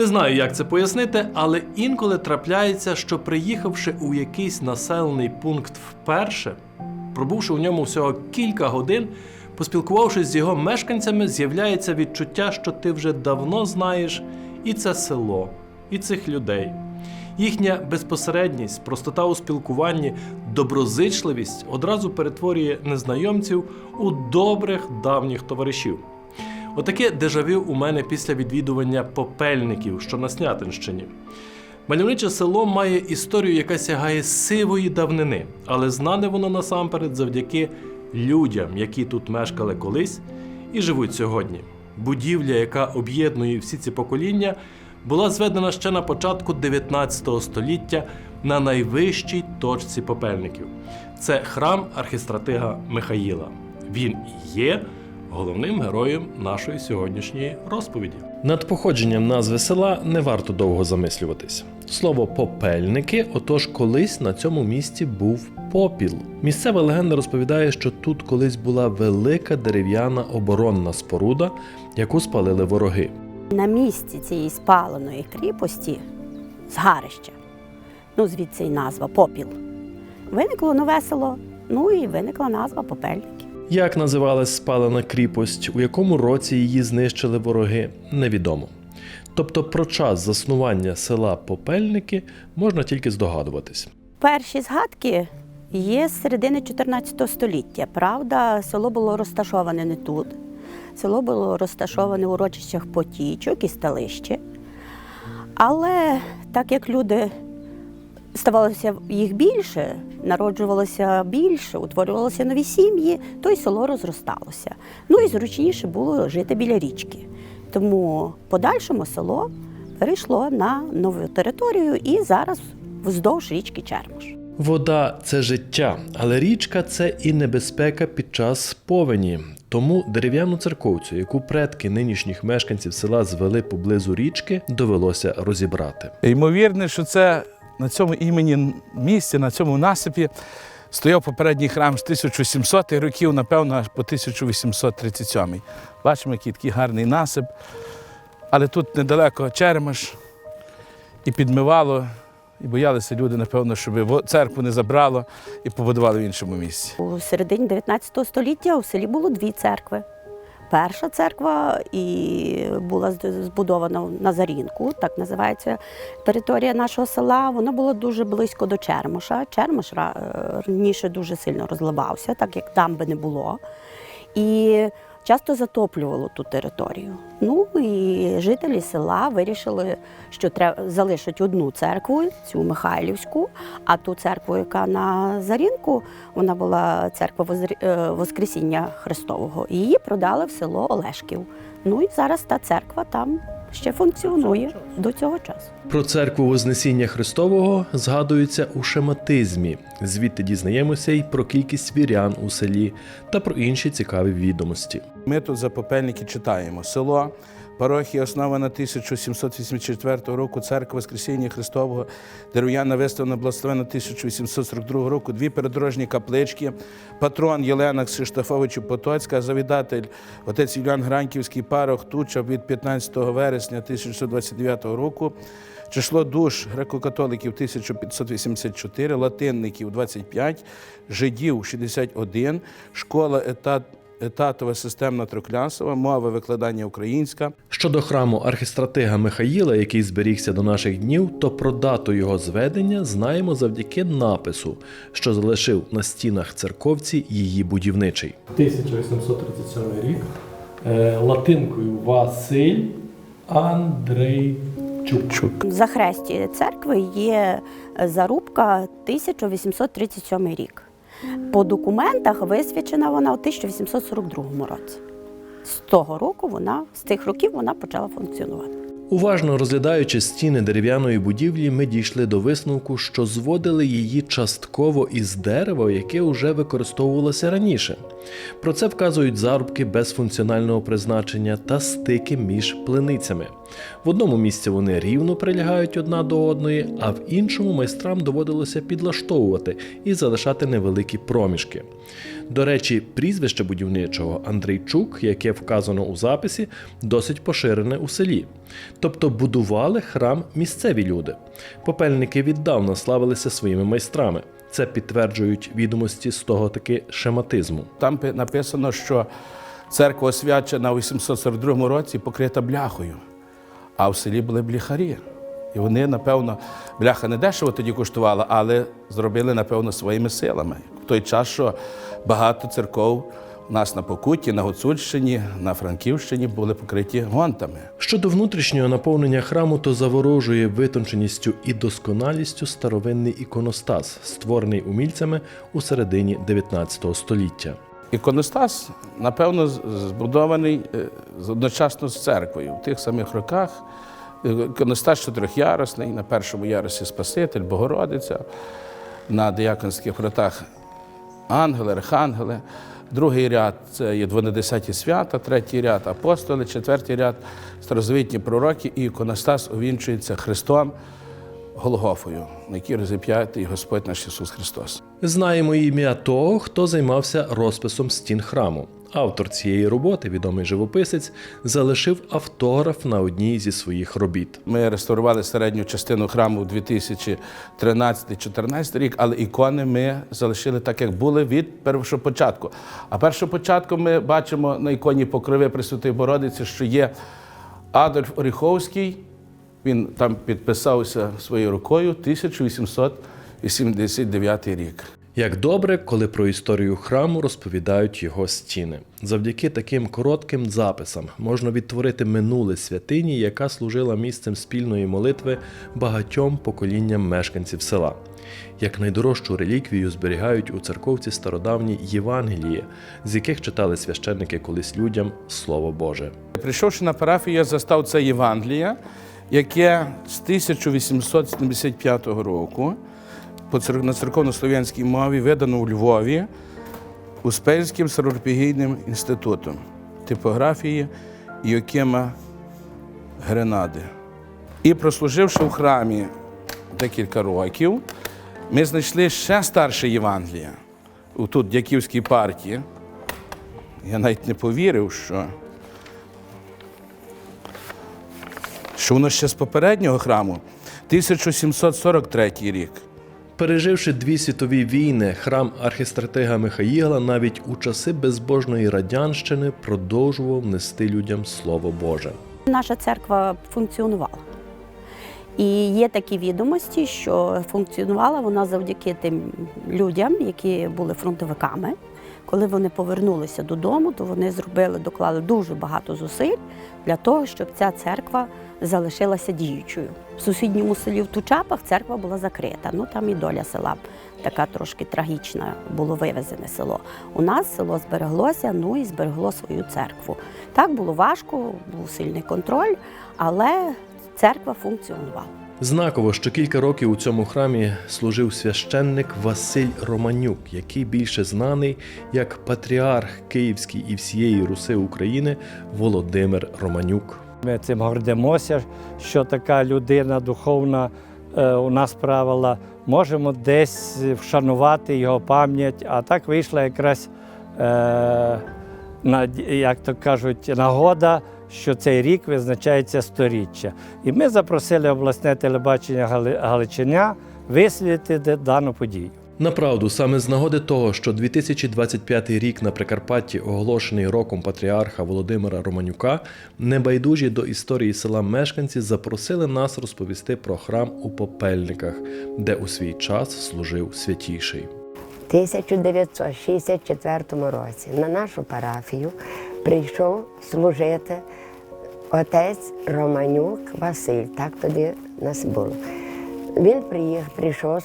Не знаю, як це пояснити, але інколи трапляється, що приїхавши у якийсь населений пункт вперше, пробувши у ньому всього кілька годин, поспілкувавшись з його мешканцями, з'являється відчуття, що ти вже давно знаєш і це село, і цих людей. Їхня безпосередність, простота у спілкуванні, доброзичливість одразу перетворює незнайомців у добрих давніх товаришів. Отаке дежавю у мене після відвідування попельників, що на Снятинщині. Мальовниче село має історію, яка сягає сивої давнини, але знане воно насамперед завдяки людям, які тут мешкали колись і живуть сьогодні. Будівля, яка об'єднує всі ці покоління, була зведена ще на початку 19 століття на найвищій точці попельників. Це храм архістратига Михаїла. Він є головним героєм нашої сьогоднішньої розповіді. Над походженням назви села не варто довго замислюватись. Слово попельники, отож, колись на цьому місці був попіл. Місцева легенда розповідає, що тут колись була велика дерев'яна оборонна споруда, яку спалили вороги. На місці цієї спаленої кріпості згарища, ну звідси й назва попіл. Виникло нове село, ну і виникла назва Попельники. Як називалась спалена кріпость, у якому році її знищили вороги, невідомо. Тобто про час заснування села Попельники можна тільки здогадуватись. Перші згадки є з середини 14 століття. Правда, село було розташоване не тут. Село було розташоване у урочищах Потічок і Сталище. Але так як люди ставалося їх більше, народжувалося більше, утворювалися нові сім'ї, то й село розросталося. Ну і зручніше було жити біля річки. Тому подальшому село перейшло на нову територію і зараз вздовж річки Чермош. Вода це життя, але річка це і небезпека під час повені. Тому дерев'яну церковцю, яку предки нинішніх мешканців села звели поблизу річки, довелося розібрати. Ймовірно, що це на цьому імені місці, на цьому насипі стояв попередній храм з 1700 х років, напевно, аж по 1837. Бачимо, який такий гарний насип. Але тут недалеко Черемаш і підмивало, і боялися люди, напевно, щоб церкву не забрало і побудували в іншому місці. У середині 19 століття у селі було дві церкви. Перша церква і була збудована на Зарінку, так називається територія нашого села. Воно було дуже близько до Чермоша. Чермош раніше дуже сильно розливався, так як дамби не було. І часто затоплювало ту територію. Ну і жителі села вирішили, що треба залишити одну церкву, цю Михайлівську, а ту церкву, яка на Зарінку, вона була церква е, Воскресіння Христового. Її продали в село Олешків. Ну і зараз та церква там ще функціонує до цього часу. Про церкву Вознесіння Христового згадується у шематизмі. Звідти дізнаємося й про кількість вірян у селі та про інші цікаві відомості. Ми тут за попельники читаємо село. Парохія основана 1784 року, церква Воскресіння Христового, дерев'яна виставлена благословена 1842 року, дві передорожні каплички, патрон Єлена Ксиштофовичу Потоцька, завідатель отець Юліан Гранківський парох Туча від 15 вересня 1629 року. Число душ греко-католиків 1584, латинників 25, жидів 61, школа етат, етатова системна триклясова, мова викладання українська. Щодо храму архістратига Михаїла, який зберігся до наших днів, то про дату його зведення знаємо завдяки напису, що залишив на стінах церковці її будівничий. 1837 рік е, латинкою Василь Андрейчук. Чук. За хресті церкви є зарубка 1837 рік. По документах висвячена вона у 1842 році. З того року вона, з тих років вона почала функціонувати. Уважно розглядаючи стіни дерев'яної будівлі, ми дійшли до висновку, що зводили її частково із дерева, яке вже використовувалося раніше. Про це вказують зарубки без функціонального призначення та стики між плиницями. В одному місці вони рівно прилягають одна до одної, а в іншому майстрам доводилося підлаштовувати і залишати невеликі проміжки. До речі, прізвище будівничого Андрейчук, яке вказано у записі, досить поширене у селі. Тобто будували храм місцеві люди. Попельники віддавна славилися своїми майстрами. Це підтверджують відомості з того таки шематизму. Там написано, що церква освячена у 842 році покрита бляхою, а в селі були бляхарі. І вони, напевно, бляха не дешево тоді коштувала, але зробили, напевно, своїми силами. В той час, що багато церков нас на Покутті, на Гуцульщині, на Франківщині були покриті гонтами. Щодо внутрішнього наповнення храму, то заворожує витонченістю і досконалістю старовинний іконостас, створений умільцями у середині 19 століття. Іконостас, напевно, збудований е, одночасно з церквою. В тих самих роках Е, іконостас чотирьохярусний, на першому ярусі Спаситель, Богородиця, на дияконських вратах ангели, архангели. Другий ряд це є двонадесяті свята, третій ряд апостоли, четвертий ряд старозавітні пророки, і іконостас увінчується Христом Голгофою, на якій розіп'ятий Господь наш Ісус Христос. Знаємо ім'я того, хто займався розписом стін храму. Автор цієї роботи, відомий живописець, залишив автограф на одній зі своїх робіт. Ми реставрували середню частину храму у 2013-2014 рік, але ікони ми залишили так, як були від першопочатку. А першопочатку ми бачимо на іконі Покрови Пресвятої Бородиці, що є Адольф Оріховський. Він там підписався своєю рукою 1889 рік. Як добре, коли про історію храму розповідають його стіни. Завдяки таким коротким записам можна відтворити минуле святині, яка служила місцем спільної молитви багатьом поколінням мешканців села. Як найдорожчу реліквію зберігають у церковці стародавні Євангелії, з яких читали священники колись людям Слово Боже. Прийшовши на парафію, я застав це Євангеліє, яке з 1875 року на церковно-слов'янській мові видано у Львові Успенським сиропігійним інститутом типографії Йокима Гренади. І прослуживши в храмі декілька років, ми знайшли ще старше Євангелія у тут Дяківській партії. Я навіть не повірив, що що воно ще з попереднього храму, 1743 рік. Переживши дві світові війни, храм архістратига Михаїла навіть у часи безбожної радянщини продовжував нести людям Слово Боже. Наша церква функціонувала. І є такі відомості, що функціонувала вона завдяки тим людям, які були фронтовиками. Коли вони повернулися додому, то вони зробили, доклали дуже багато зусиль для того, щоб ця церква залишилася діючою. В сусідньому селі в Тучапах церква була закрита. Ну там і доля села така трошки трагічна, було вивезене село. У нас село збереглося, ну і зберегло свою церкву. Так було важко, був сильний контроль, але церква функціонувала. Знаково, що кілька років у цьому храмі служив священник Василь Романюк, який більше знаний як патріарх Київський і всієї Руси України Володимир Романюк. Ми цим гордимося, що така людина духовна е, у нас правила. Можемо десь вшанувати його пам'ять, а так вийшла якраз, е, як то кажуть, нагода, що цей рік визначається сторіччя. І ми запросили обласне телебачення Гали- Галичиня висвітлити дану подію. Направду, саме з нагоди того, що 2025 рік на Прикарпатті оголошений роком патріарха Володимира Романюка, небайдужі до історії села мешканці запросили нас розповісти про храм у Попельниках, де у свій час служив святіший. 1964 році на нашу парафію прийшов служити отець Романюк Василь, так тоді нас було. Він приїхав, прийшов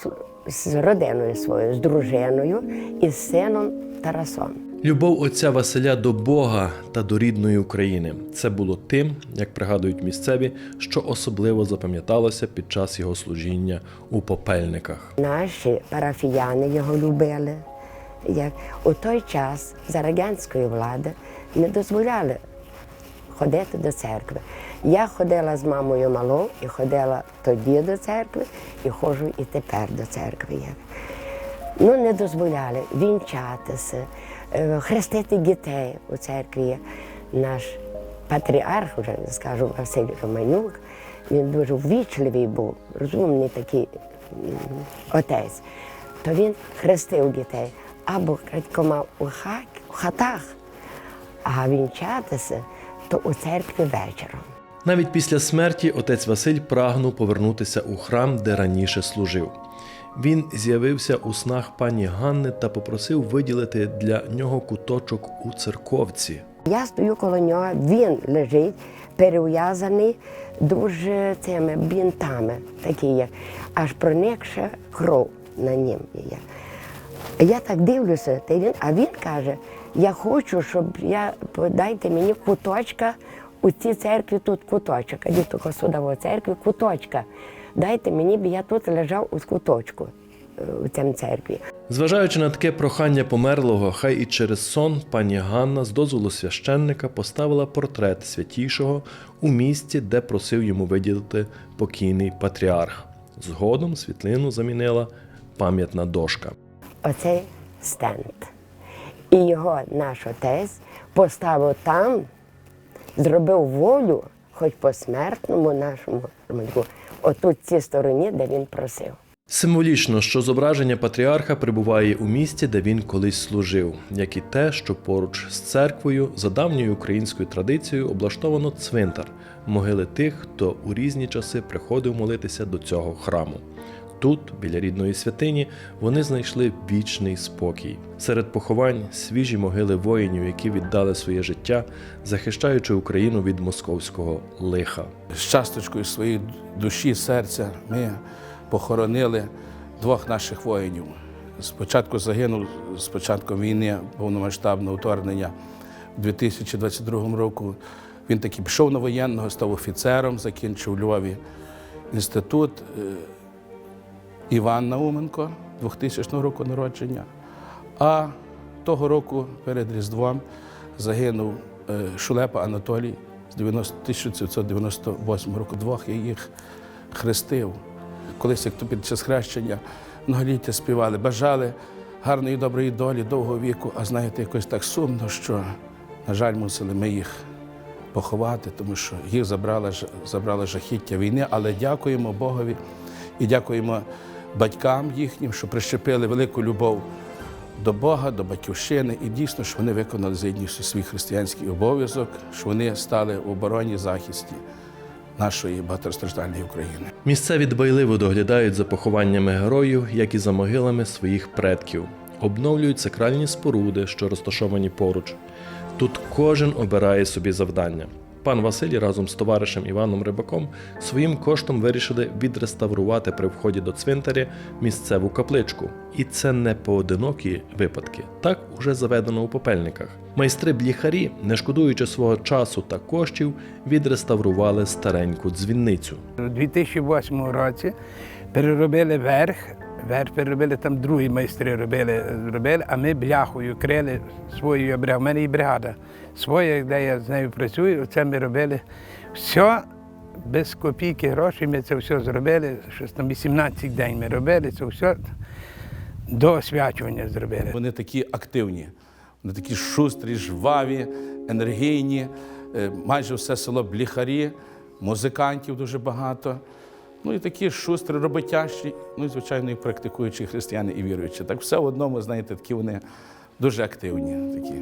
з- родиною своєю, з дружиною і з сином Тарасом. Любов отця Василя до Бога та до рідної України це було тим, як пригадують місцеві, що особливо запам'яталося під час його служіння у Попельниках. Наші парафіяни його любили. Як у той час за радянської влади не дозволяли ходити до церкви. Я ходила з мамою малою і ходила тоді до церкви, і ходжу і тепер до церкви. Ну, не дозволяли вінчатися, е, хрестити дітей у церкві. Наш патріарх, вже не скажу Василь Романюк, він дуже ввічливий був, розумний такий отець. То він хрестив дітей або крадько мав у, хат, у хатах, а вінчатися то у церкві вечором. Навіть після смерті отець Василь прагнув повернутися у храм, де раніше служив. Він з'явився у снах пані Ганни та попросив виділити для нього куточок у церковці. Я стою коло нього, він лежить перев'язаний дуже цими бінтами, такі є, аж проникша кров на нім є. Я так дивлюся, а він каже: я хочу, щоб я дайте мені куточка у цій церкві тут куточок. А діток судово церкві куточка. Дайте мені, бо я тут лежав у куточку е, у цьому церкві. Зважаючи на таке прохання померлого, хай і через сон пані Ганна з дозволу священника поставила портрет святішого у місці, де просив йому виділити покійний патріарх. Згодом світлину замінила пам'ятна дошка. Оцей стенд. І його наш отець поставив там, зробив волю, хоч посмертному нашому Романюку, отут цій стороні, де він просив. Символічно, що зображення патріарха перебуває у місті, де він колись служив, як і те, що поруч з церквою за давньою українською традицією облаштовано цвинтар, могили тих, хто у різні часи приходив молитися до цього храму. Тут, біля рідної святині, вони знайшли вічний спокій. Серед поховань свіжі могили воїнів, які віддали своє життя, захищаючи Україну від московського лиха. з часточкою своєї душі, серця ми похоронили двох наших воїнів. Спочатку загинув з початком війни повномасштабного вторгнення у 2022 року. Він таки пішов на воєнного, став офіцером, закінчив у Львові інститут. Іван Науменко 2000 року народження. А того року перед Різдвом загинув е, Шулепа Анатолій з 1998 року. Двох я їх хрестив. Колись, як то під час хрещення, многоліття співали, бажали гарної доброї долі, довгого віку, а знаєте, якось так сумно, що, на жаль, мусили ми їх поховати, тому що їх забрала, забрала жахіття війни. Але дякуємо Богові і дякуємо батькам їхнім, що прищепили велику любов до Бога, до батьківщини, і дійсно, що вони виконали за свій християнський обов'язок, що вони стали в обороні захисті нашої багатостраждальної України. Місцеві дбайливо доглядають за похованнями героїв, як і за могилами своїх предків, обновлюють сакральні споруди, що розташовані поруч. Тут кожен обирає собі завдання. Пан Василій разом з товаришем Іваном Рибаком своїм коштом вирішили відреставрувати при вході до цвинтаря місцеву капличку. І це не поодинокі випадки. Так уже заведено у попельниках. Майстри бліхарі, не шкодуючи свого часу та коштів, відреставрували стареньку дзвінницю. У 2008 році переробили верх, верх переробили, там другі майстри робили, робили, а ми бляхою крили своєю бригадою. У мене і бригада своя, де я з нею працюю, це ми робили все без копійки грошей. Ми це все зробили. Щось там 18 день ми робили, це все до освячування зробили. Вони такі активні, вони такі шустрі, жваві, енергійні. Е, Майже все село бліхарі, музикантів дуже багато. Ну і такі шустрі, роботящі, ну і звичайно, і практикуючі християни і віруючі. Так все в одному, знаєте, такі вони дуже активні, такі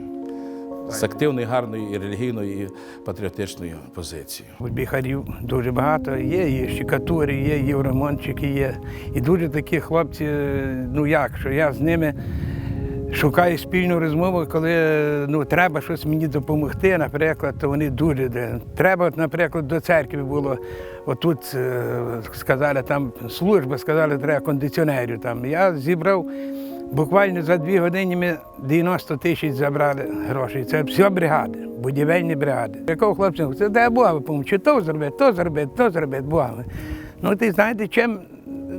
з активною, гарною і релігійною, і патріотичною позицією. Біхарів дуже багато є, і щикатури є, і ремонтчики є. І дуже такі хлопці, ну як, що я з ними шукаю спільну розмову, коли ну, треба щось мені допомогти, наприклад, то вони дуже. Треба, от, наприклад, до церкви було, отут е, сказали, там служба, сказали, треба кондиціонерів. Там. Я зібрав. Буквально за дві години ми 90 тисяч забрали грошей. Це все бригади, будівельні бригади. Якого хлопця, це де Бога помочі, то зробити, то зробити, то зробити, Бога. Ну, ти знаєте, чим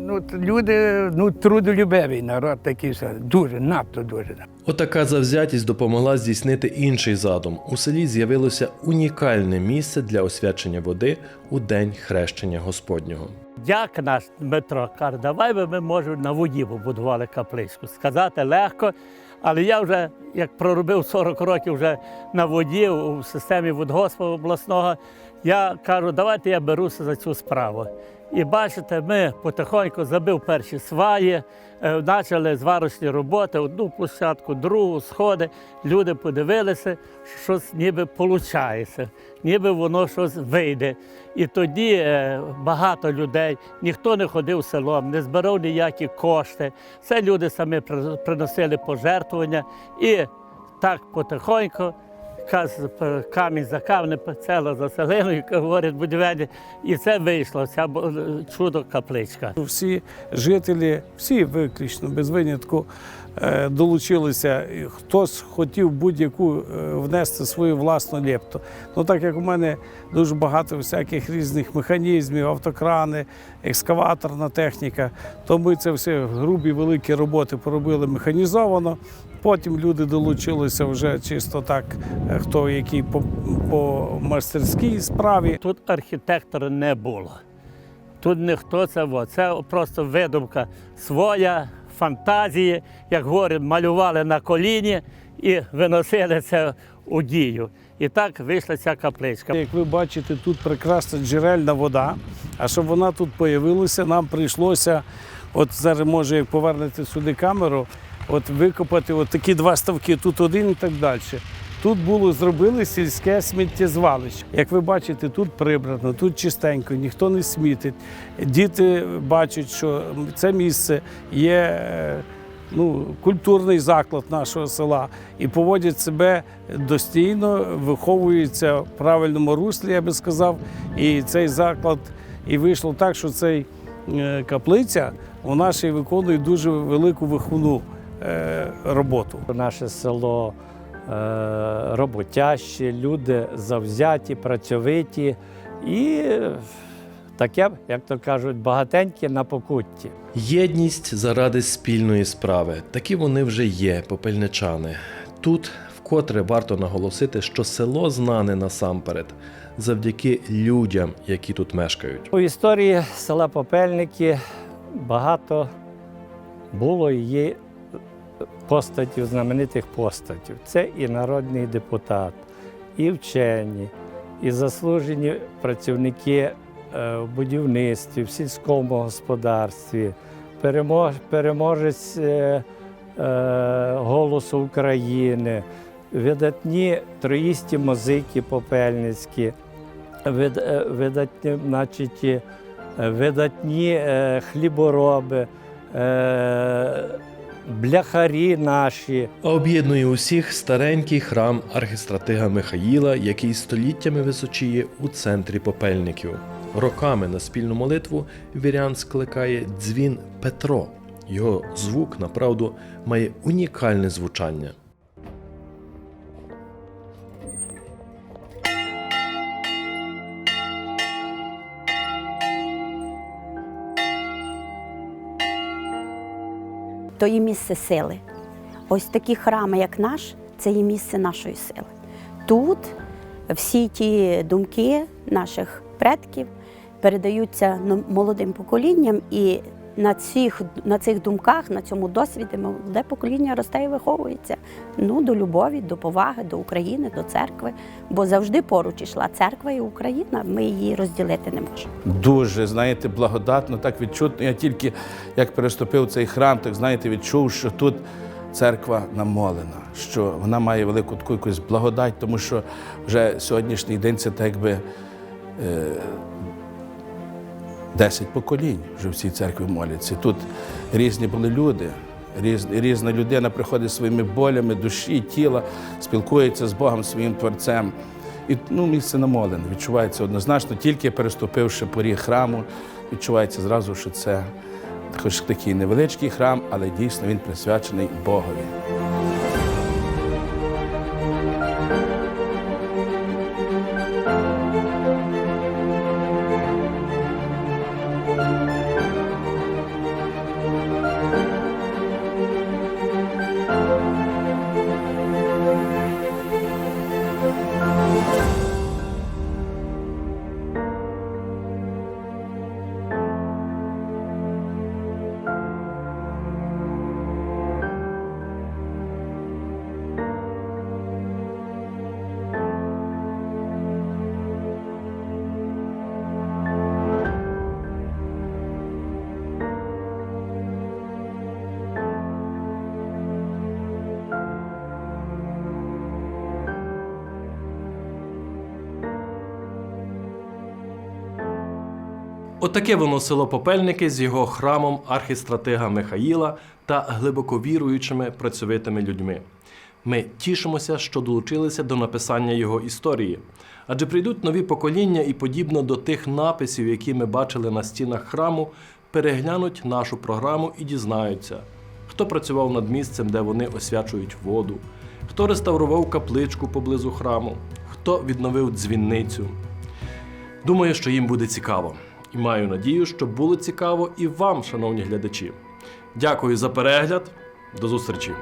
ну, люди ну, трудолюбивий народ такий, все, дуже, надто дуже. Отака завзятість допомогла здійснити інший задум. У селі з'явилося унікальне місце для освячення води у день хрещення Господнього. Дяк наш Дмитро каже, давай би ми може на воді побудували капличку. Сказати легко, але я вже, як проробив 40 років вже на воді у системі водгоспу обласного, я кажу, давайте я беруся за цю справу. І бачите, ми потихоньку забив перші сваї, е, почали зварочні роботи, одну площадку, другу, сходи. Люди подивилися, що щось ніби виходить, ніби воно щось вийде. І тоді е, багато людей, ніхто не ходив селом, не збирав ніякі кошти. Це люди самі приносили пожертвування. І так потихоньку, камінь за камінь, села за селиною, як говорять будівельні, і це вийшло, ця чудо капличка. Всі жителі, всі виключно без винятку долучилися. Хтось хотів будь-яку е, внести свою власну лепту. Ну так як у мене дуже багато всяких різних механізмів, автокрани, екскаваторна техніка, то ми це все грубі великі роботи поробили механізовано. Потім люди долучилися вже чисто так, е, хто який по, по мастерській справі. Тут архітектора не було. Тут ніхто це. Це просто видумка своя, фантазії, як говорять, малювали на коліні і виносили це у дію. І так вийшла ця капличка. Як ви бачите, тут прекрасна джерельна вода. А щоб вона тут з'явилася, нам прийшлося, от зараз може, як повернете сюди камеру, от викопати от такі два ставки, тут один і так далі. Тут було зробили сільське сміттєзвалище. Як ви бачите, тут прибрано, тут чистенько, ніхто не смітить. Діти бачать, що це місце є е, ну, культурний заклад нашого села і поводять себе достійно, виховуються в правильному руслі, я би сказав. І цей заклад і вийшло так, що цей е, каплиця у нашій виконує дуже велику виховну е, роботу. Наше село е, роботяще, люди завзяті, працьовиті і таке, як то кажуть, багатеньке на покутті. Єдність заради спільної справи. Такі вони вже є, попельничани. Тут вкотре варто наголосити, що село знане насамперед завдяки людям, які тут мешкають. У історії села Попельники багато було і є постатів, знаменитих постатів. Це і народний депутат, і вчені, і заслужені працівники е, в будівництві, в сільському господарстві, перемож, переможець е, е, голосу України, видатні троїсті музики попельницькі видатні, значить, видатні хлібороби, бляхарі наші. Об'єднує усіх старенький храм архістратига Михаїла, який століттями височіє у центрі попельників. Роками на спільну молитву вірян скликає дзвін Петро. Його звук, направду, має унікальне звучання. То є місце сили. Ось такі храми, як наш, це є місце нашої сили. Тут всі ті думки наших предків передаються ну, молодим поколінням, і на цих, на цих думках, на цьому досвіді молоде покоління росте і виховується ну, до любові, до поваги, до України, до церкви. Бо завжди поруч ішла церква і Україна, ми її розділити не можемо. Дуже, знаєте, благодатно, так відчутно. Я тільки як переступив цей храм, так знаєте, відчув, що тут церква намолена, що вона має велику таку якусь благодать, тому що вже сьогоднішній день це так якби е, 10 поколінь вже в цій церкві моляться. Тут різні були люди. Різ, різна людина приходить своїми болями душі, тіла, спілкується з Богом, своїм творцем. І ну, місце намолене, відчувається однозначно, тільки переступивши поріг храму, відчувається зразу, що це хоч такий невеличкий храм, але дійсно він присвячений Богові. Отаке воно село Попельники з його храмом архістратига Михаїла та глибоко віруючими працьовитими людьми. Ми тішимося, що долучилися до написання його історії. Адже прийдуть нові покоління і подібно до тих написів, які ми бачили на стінах храму, переглянуть нашу програму і дізнаються, хто працював над місцем, де вони освячують воду, хто реставрував капличку поблизу храму, хто відновив дзвінницю. Думаю, що їм буде цікаво. І маю надію, що було цікаво і вам, шановні глядачі. Дякую за перегляд. До зустрічі!